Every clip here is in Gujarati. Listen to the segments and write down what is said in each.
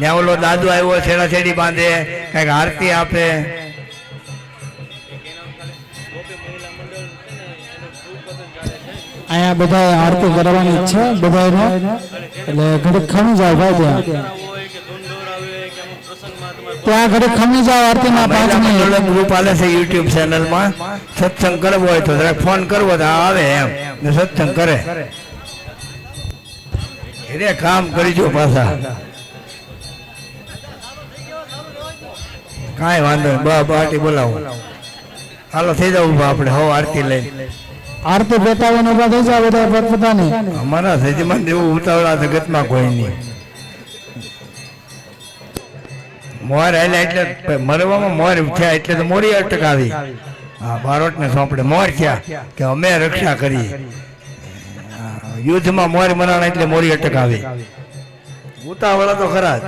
ત્યાં ઓલો દાદુ આવ્યો છેડા છેડી બાંધે કંઈક આરતી આપે. અહીંયા બધા આરતી કરવાની છે બધા એટલે ઘડીક ખમી જાવ ભાઈ ત્યાં. ત્યાં ઘડીક ખમી જાવ આરતીમાં પાંચ મિનિટ. ગ્રુપ આલે છે યુટ્યુબ ચેનલમાં સત્સંગ કરવો હોય તો જરાક ફોન કરવો તો આવે એમ. ને સત્સંગ કરે. રે કામ કરીજો પાછા. કાંઈ વાંધો નહીં. બા બાટી બોલાવો. હાલો થઈ જાવ ઊભા આપણે. હો આરતી લઈ આરતી બેટાવીને ઊભા થઈ જાવ બધા પોતપોતાની. અમારા સજમાન દેવું ઉતાવળા જગતમાં કોઈ નહીં. મોર આયલા એટલે મરવામાં મોર થયા એટલે તો મોરી અટક આવી હા બારોટને સોંપડે. મોર થયા કે અમે રક્ષા કરી. યુદ્ધમાં મોર મરાણા એટલે મોરી અટક આવી ઉતાવળા તો ખરા જ.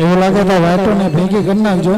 એવું લાગે તો વાટો ને ભેગી કરી નાખજો.